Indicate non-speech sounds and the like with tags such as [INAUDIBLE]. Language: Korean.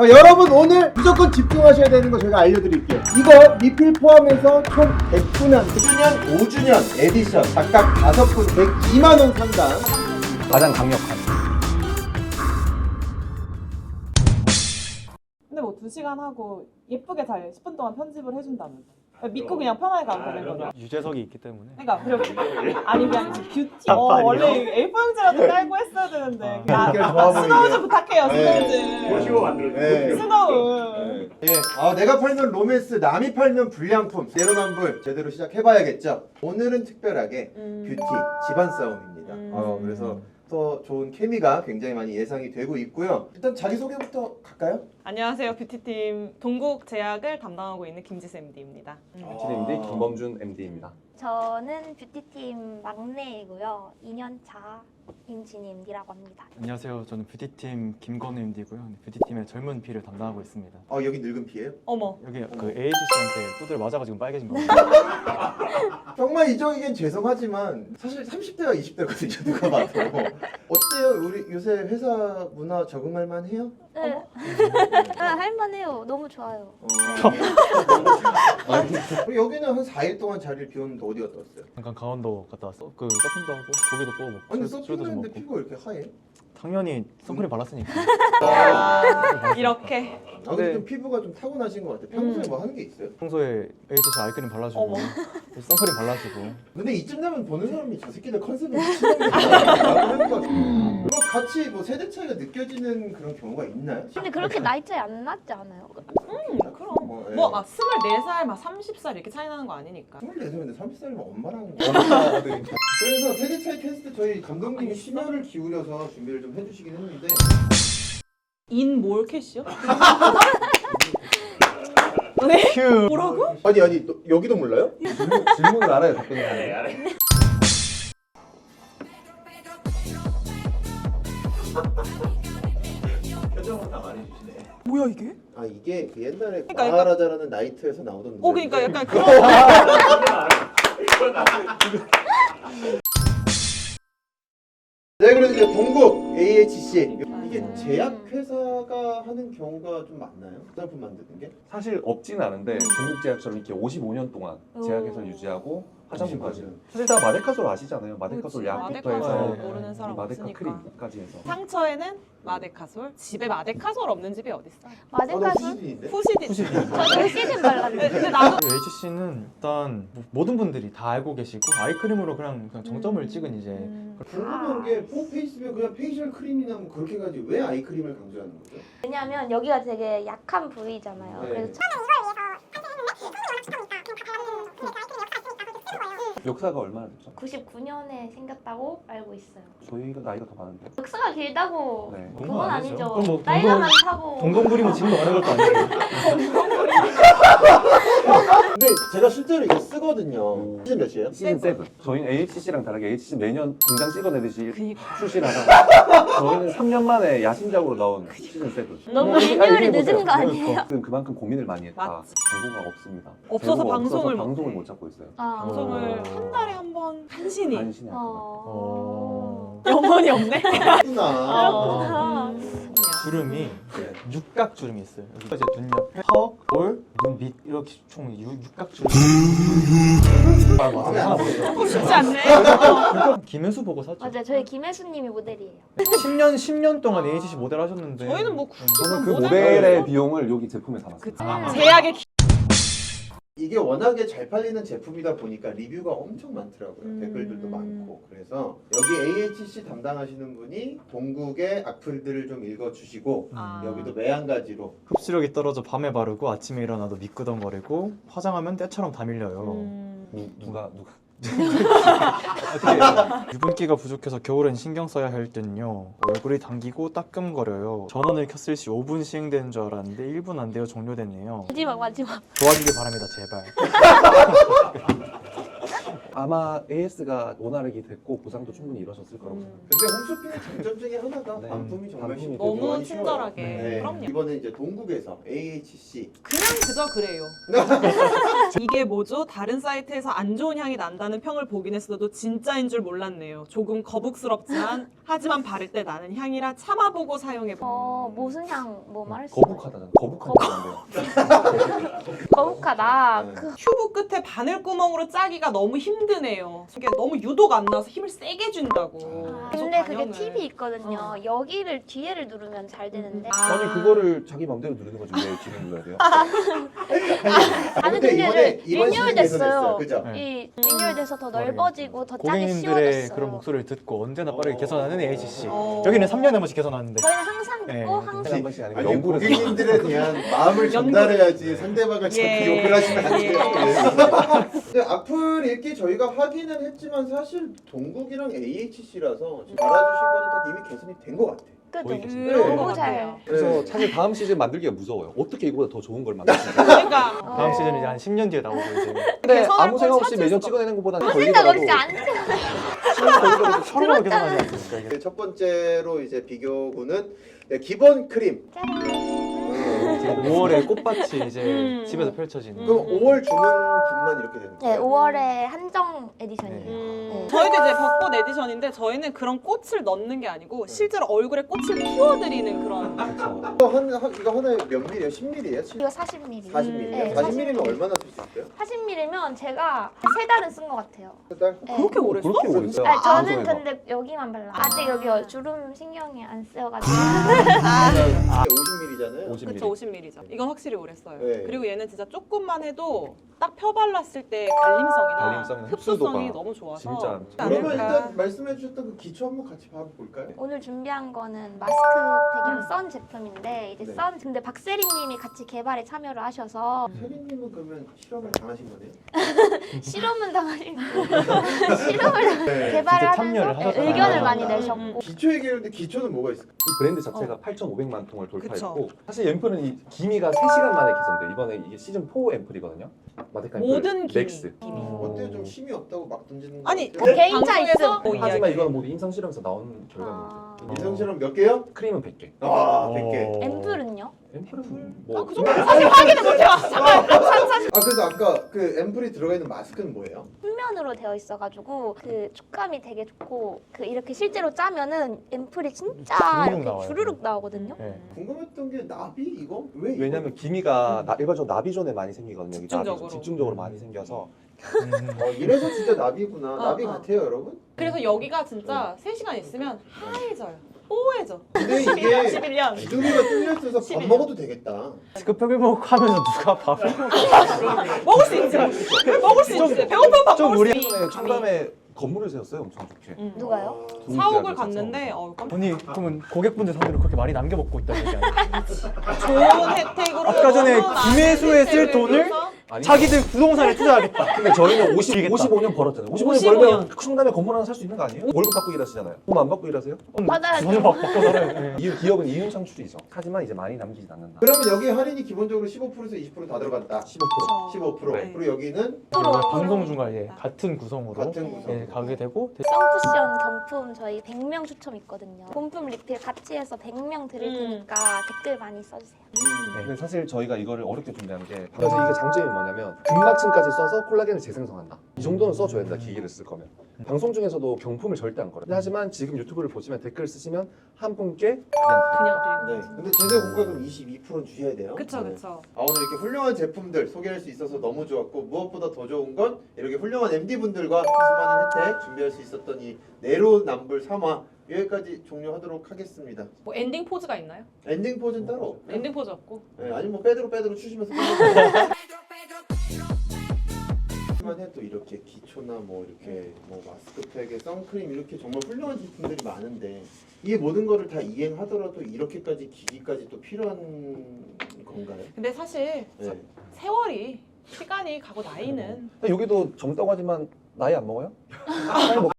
자, 여러분 오늘 무조건 집중하셔야 되는 거 제가 알려드릴게요. 이거 리필 포함해서 총 100주년, 9주년, 5주년 에디션 각각 5분 102만 원 상당. 가장 강력한. 근데 뭐 2시간 하고 예쁘게 잘 10분 동안 편집을 해준다면서 믿고 그냥 편하게 가면 되는 거죠 유재석이 있기 때문에 그러니까 그리고 아니 그냥 이제 뷰티 어, 원래 A4 용지라도 깔고 했어야 되는데 아, 좋아 스노우. 좀 부탁해요 네. 스노우 네. 좀 스노우 예. 아, 내가 팔면 로맨스, 남이 팔면 불량품. 내로남불 제대로 시작해봐야겠죠. 오늘은 특별하게 음. 뷰티 집안 싸움입니다. 음. 어, 그래서 더 좋은 케미가 굉장히 많이 예상이 되고 있고요. 일단 자기 소개부터 갈까요? 안녕하세요 뷰티팀 동국 제약을 담당하고 있는 김지수 MD입니다 음. MD 김범준 MD입니다. 저는 뷰티팀 막내이고요. 2년차 임진임디라고 합니다. 안녕하세요. 저는 뷰티팀 김건우 MD고요. 뷰티팀의 젊은 피를 담당하고 있습니다. 어, 여기 늙은 피예요? 어머 여기 그 AH 씨한테 두들 맞아가지고 빨개진 겁니다. [LAUGHS] 정말 이정이긴 죄송하지만 사실 30대가 20대거든요 누가 봐도 우리 요새 회사 문화 적응할 만해요? 네. 아, 할만해요. 너무 좋아요. 어. [LAUGHS] 그럼 여기는 한 4일 동안 자리를 비웠는데 어디 갔다 왔어요? 잠깐 강원도 갔다 왔어. 그 서핑도 하고 고기도 구워 먹고 아니 술- 술도 좀 서핑했는데 먹고. 피부가 이렇게 하얘? 당연히 선크림 발랐으니까. 아, 이렇게 아 근데 네. 좀 피부가 좀 타고나신 것 같아요 평소에 음. 뭐 하는 게 있어요? 평소에 씨 아이크림 발라주고 어머. 선크림 발라주고 근데 이쯤 되면 보는 사람이 저 새끼들 컨셉이 미친놈이라고 [LAUGHS] 그럼 같이 뭐 세대 차이가 느껴지는 그런 경우가 있나요? 근데 그렇게 나이 차이 안 났지 않아요? 음, 그럼 뭐, 예. 뭐 아, 24살 막 30살 이렇게 차이 나는 거 아니니까 24살인데 30살이면 엄마랑 엄마들이니까 그래서 세대 차이 테스트 저희 감독님이 심혈을 기울여서 준비를 좀 해주시긴 했는데 인몰 캐시요? [LAUGHS] 네? 뭐라고? 아니 아니 너, 여기도 몰라요? 질문을 알아야 답변을 하는 요 표정은 다 말해주시네 뭐야 이게? 아 이게 그 옛날에 그러니까 약간- 마하라자라는 나이트에서 나오던 어 그러니까 노래인데 약간 그런 [LAUGHS] 네 그래서 이제 동국 AHC 이게 음. 제약회사가 하는 경우가 좀 많나요? 화장품 만드는 게? 사실 없지는 않은데 동국제약처럼 이렇게 55년 동안 제약회사 를 유지하고 화장품까지. 사실 다 마데카솔 아시잖아요. 마데카솔 그치, 약부터 마데카솔 해서 모르는 사람 마데카 없으니까. 크림까지 해서. 상처에는 마데카솔 집에 마데카솔 없는 집이 어딨어? 마데카솔? 후시딘인데? 푸시디 저도 시즌 발랐는데. 근데 나도 AH 씨는 일단 뭐 모든 분들이 다 알고 계시고 아이크림으로 그냥, 그냥 정점을 음. 찍은 이제 음. 궁금한 게 폼페이스면 그냥 페이셜 크림이나 뭐 그렇게 가지 왜 아이크림을 강조하는 거죠? 왜냐하면 여기가 되게 약한 부위잖아요. 네. 그래서 역사가 얼마나 됐죠? 99년에 생겼다고 알고 있어요. 저희가 나이가 더 많은데. 역사가 길다고 네. 그건 아니죠. 그럼 뭐 나이가 동동- 많다고. 동동 그림은 지금도 많은 것도 아니고. [LAUGHS] 근데 제가 실제로 이거 쓰거든요 시즌 몇이에요? 시즌 7. 저희는 AHC랑 다르게 AHC 매년 공장 찍어내듯이 그니까 출시를 하다가 저희는 3년 만에 야심작으로 나온 시즌 7. 너무 아니, 리뉴얼이 이게 늦은. 거 아니에요? 지금 그만큼 고민을 많이 했다. 맞지. 재고가 없습니다. 없어서 재고가 방송을 못 방송을 해. 못 잡고 있어요. 아. 방송을 어. 한 달에 한번 한신이 간신히 할 동안. 어. 영혼이 없네 [LAUGHS] 그렇구나 그렇구나. 주름이 네. 육각 주름이 있어요. 여기가 이제 눈 옆에 턱, 볼, 눈밑 이렇게 총 육, 육각 주름. 아 맞아. 하나 보세요. 쉽지 않네 김혜수 보고 샀죠. 맞아요. 저희 김혜수님이 모델이에요. 10년 10년 동안 AHC 모델 하셨는데. 저희는 뭐 저는 그 모델 모델의 비용을 여기 제품에 담았어요. 그치 아. 제약의 기... 이게 워낙에 잘 팔리는 제품이다 보니까 리뷰가 엄청 많더라고요. 음. 댓글들도 많고. 그래서 여기 AHC 담당하시는 분이 동국의 악플들을 좀 읽어주시고 아. 여기도 매한가지로 흡수력이 떨어져 밤에 바르고 아침에 일어나도 미끄덩거리고 화장하면 때처럼 다 밀려요. 음. 누, 누가 누가 유분기가 부족해서 겨울엔 신경 써야 할 땐요 얼굴이 당기고 따끔거려요. 전원을 켰을 시 5분 시행되는 줄 알았는데 1분 안 되어 종료됐네요. 마지막 마지막. 도와주길 바랍니다 제발 [LAUGHS] 아마 AS가 원활하게 됐고 보상도 충분히 이루어졌을 거라고 음. 생각합니다. 근데 홈쇼핑의 장점 중에 하나가 네. 반품이 정말 반품이 쉽고 너무 쉬워요. 친절하게. 네. 그럼요. 이번에 이제 동국에서 AHC 그냥 그저 그래요. [LAUGHS] 이게 뭐죠? 다른 사이트에서 안 좋은 향이 난다는 평을 보긴 했어도 진짜인 줄 몰랐네요. 조금 거북스럽지만 하지만 바를 때 나는 향이라 참아보고 사용해보. 어 무슨 향뭐 음, 말했어? 거북하다잖아. 거북한다는데요. 거북하다. 네. 그 튜브 끝에 바늘 구멍으로 짜기가 너무 힘드네요. 이게 너무 유도가 안 나서 힘을 세게 준다고. 아, 계속 근데 그게 반영을. 팁이 있거든요. 여기를 뒤에를 누르면 잘 되는데. 아. 아니 그거를 자기 마음대로 누르는 거지 왜 뒤를 눌러야 돼요? [LAUGHS] 아니 근데 근데 이번에 이번 리뉴얼 시즌 됐어요. 그죠? 네. 이 리뉴얼 돼서 더 넓어지고 더 짜게 고객님들의 씌워졌어요. 그런 목소리를 듣고 언제나 빠르게 어. 개선하는 AHC. 어. 여기는 3년에 한 번씩 개선하는데. 저희는 항상 듣고 네. 항상 한 번씩 아니고 아니 연구를 해서 고객님들에 대한 마음을 전달해야지 상대방을 자꾸 예. 욕을 하시면 안 돼요. 예. 근데 악플 읽기 저희가 확인은 했지만 사실 동국이랑 AHC라서 지금 달아주신 거는 다 이미 개선이 된 것 같아. 그죠? 거의 것 너무 잘. 같아요. 그래서 사실 다음 시즌 만들기가 무서워요. 어떻게 이거보다 더 좋은 걸 만들지? [LAUGHS] 그러니까 다음 시즌은 이제 한 10년 뒤에 나오고 이제. 근데 개선할 아무 걸 생각 없이 찾을 매년 수가 찍어내는 것보다 걸리더라도 않죠? 시간 걸리더라도 서로가 개선하지 않습니까 이게. 첫 번째로 이제 비교구는 네, 기본 크림. 지금 5월에 꽃밭이 이제 음. 집에서 펼쳐지는. 그럼 음. 5월 중순분만 이렇게 되는 네, 거예요? 네, 5월에 한정 에디션이에요. 네. 네. 음. 저희도 이제 벚꽃 에디션인데 저희는 그런 꽃을 넣는 게 아니고 실제로 얼굴에 꽃을 피워드리는 그런 아, 이거 헌, 헌- 이거 하나에 몇 밀이에요? 10밀이에요? 이거 40ml. 40밀이요? 네, 40밀이면 얼마나 쓸 수 있어요? 40ml면 제가 세 달은 쓴 것 같아요. 한 달? 네. 그렇게 오래 써? 그렇게 오래 써요? 아니, 저는 방송에서. 근데 여기만 발라. 아직 여기 주름 신경이 안 쓰여가지고. 아, [LAUGHS] 아. 50ml잖아요. 50ml. 그쵸 50ml죠. 이건 확실히 오래 써요. 네. 그리고 얘는 진짜 조금만 해도 딱 펴발랐을 때 갈림성이나 갈림성이나 흡수도가 너무 좋아서 진짜 그러면 일단 말씀해 주셨던 그 기초 한번 같이 봐볼까요? 오늘 준비한 거는 마스크팩이랑 음. 썬 제품인데 이제 네. 썬 근데 박세리님이 같이 개발에 참여를 하셔서 음. 세빈님은 그러면 실험을 당하신 거네요? [LAUGHS] 실험은 당하신 거예요. [LAUGHS] 실험을 네. [LAUGHS] 개발을 하면서 의견을 많이 음. 내셨고 기초에 기는데 기초는 뭐가 있을까요? 이 브랜드 자체가 어. 8,500만 통을 돌파했고 사실 앰플은 이 기미가 3시간 만에 개선돼 이번에 이게 시즌 4 앰플이거든요 마데카 앰플 모든 기미. 맥스 기미. 어. 어때요? 좀 힘이 없다고 막 던지는 거 아니 같아요? 개인차 방송에서 있음. 뭐 하지만 이야기. 이거는 모두 임상 실험에서 나온 결과입니다 아, 인성 실험 몇 개요? 크림은 100개 아 100개 어. 앰플은요? 앰플은 뭐그 정도 사실 확인을 못해요. 잠깐. 아 그래서 아까 그 앰플이 들어가 있는 마스크는 뭐예요? 표면으로 되어 있어가지고 그 촉감이 되게 좋고 그 이렇게 실제로 짜면은 앰플이 진짜 주르륵 이렇게 나와요. 주르륵 나오거든요. 네. 궁금했던 게 나비 이거? 왜 이거? 왜냐면 기미가 나, 일반적으로 나비존에 많이 생기거든요 여기 집중적으로. 집중적으로 많이 생겨서 음. 어, 이래서 진짜 나비구나 어, 나비 어. 같아요 여러분? 그래서 여기가 진짜 3시간 있으면 하얘져요. 뽀해져. 근데 11년, 이게 [LAUGHS] 11년. 기둥이가 뚫려 있어서 밥 11. 먹어도 되겠다 먹고 하면서 누가 밥을 [LAUGHS] 먹을 수 있지. 먹을 수 있지. 배고프면 밥좀 먹을 수 있지. 청담에 건물을 세웠어요 엄청 좋게 음. 누가요? 아, 사옥을 갔는데 어, 깜- 아니 그러면 고객분들 상대로 그렇게 많이 남겨 먹고 있다는 얘기 아니에요? 좋은 혜택으로 아까 전에 너무 많은 김혜수에 쓸 혜택을 돈을 줘서 자기들 부동산에 투자하겠다. 근데 저희는 50, 미치겠다. 55년 벌었잖아요 55년 55 벌면 년. 청담에 건물 하나 살 수 있는 거 아니에요? 월급 받고 일하시잖아요 돈 안 받고 일하세요? 맞아요. 돈을 받- 받고 살아요. [LAUGHS] 네. 이 기업은 이윤 창출이죠 하지만 이제 많이 남기진 않는다 그러면 여기 할인이 기본적으로 15%에서 20%다 들어갔다 15% 15% 네. 그리고 여기는 프로. 방송 중간 예, 같은 구성으로 같은 구성 예, 가게 되고 선쿠션 경품 저희 100명 추첨 있거든요. 본품 리필 같이 해서 100명 드릴 음. 테니까 댓글 많이 써주세요. 음. 근데 사실 저희가 이거를 어렵게 준비한 게 그래서 이게 장점이 뭐냐면 근막층까지 써서 콜라겐을 재생성한다 이 정도는 써줘야 된다 기기를 쓸 거면 방송 중에서도 경품을 절대 안 걸어요 하지만 지금 유튜브를 보시면 댓글 쓰시면 한 분께 그냥 그냥 드리는 네. 근데 제재 고객은 22%는 주셔야 돼요 그쵸 네. 그쵸. 아, 오늘 이렇게 훌륭한 제품들 소개할 수 있어서 너무 좋았고 무엇보다 더 좋은 건 이렇게 훌륭한 MD분들과 수많은 혜택 준비할 수 있었던 이 내로남불 3화 여기까지 종료하도록 하겠습니다 뭐 엔딩 포즈가 있나요? 엔딩 포즈는 따로 없고요 엔딩 포즈 없고. 네, 아니면 뭐 빼드로 빼드로 추시면서 [LAUGHS] 하지만 해도 이렇게 기초나 뭐 이렇게 뭐 마스크팩에 선크림 이렇게 정말 훌륭한 제품들이 많은데 이 모든 거를 다 이행하더라도 이렇게까지 기기까지 또 필요한 건가요? 근데 사실 네. 세월이 시간이 가고 나이는 여기도 젊다고 하지만 나이 안 먹어요? [LAUGHS]